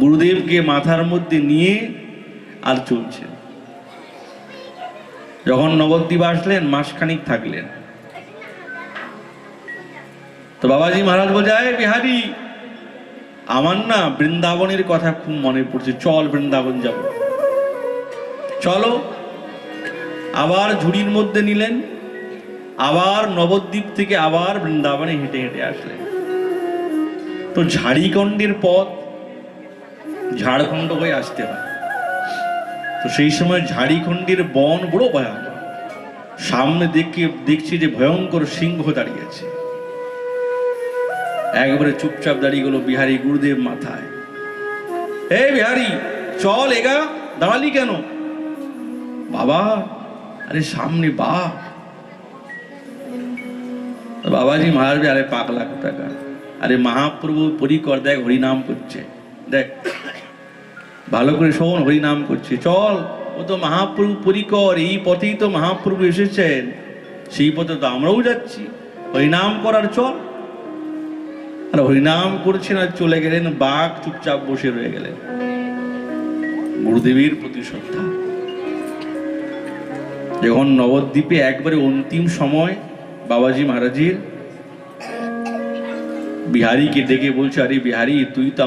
গুরুদেবকে মাথার মধ্যে নিয়ে আর চলছে। যখন নবদ্বীপ আসলেন, মাসখানিক থাকলেন। তো বাবাজি মহারাজ "এই বিহারি, আমার না বৃন্দাবনের কথা খুব মনে পড়ছে। চল বৃন্দাবন যাব। চলো। আবার ঝুড়ির মধ্যে নিলেন, আবার নবদ্বীপ থেকে আবার বৃন্দাবনে হেঁটে হেঁটে আসলেন। তো ঝাড়িকণ্ডের পথ ঝাড়খণ্ড হয়ে আসতে হয়। তো সেই সময় ঝাড়িখণ্ডের বন বড় ভয়ানক সামনে দেখে, দেখছি যে ভয়ঙ্কর সিংহ দাঁড়িয়ে আছে। একবারে চুপচাপ দাঁড়িয়ে গেল বিহারি গুরুদেব মাথায়। এই বিহারি, চল এগা, দাঁড়ালি কেন? বাবা, আরে সামনে বাবাজি মহারাজ আরে পাক লাখ টাকা আরে মহাপ্রভু পরিকর দেখ, হরিনাম করছে। দেখ। ভালো করে শোন, হরিনাম করছে। চল, ও তো মহাপ্রভু পরিকর, এই পথেই তো মহাপ্রভু এসেছেন। সেই পথে তো আমরাও যাচ্ছি। হরিনাম করার চল। আর হরিনাম করছেন আর চলে গেলেন, বাঘ চুপচাপ বসে রয়ে গেলেন। গুরুদেবের প্রতি শ্রদ্ধা। যখন নবদ্বীপে একবারে অন্তিম সময় বাবাজি মহারাজের বিহারিকে ডেকে বলছে, আরে বিহারি, তুই তো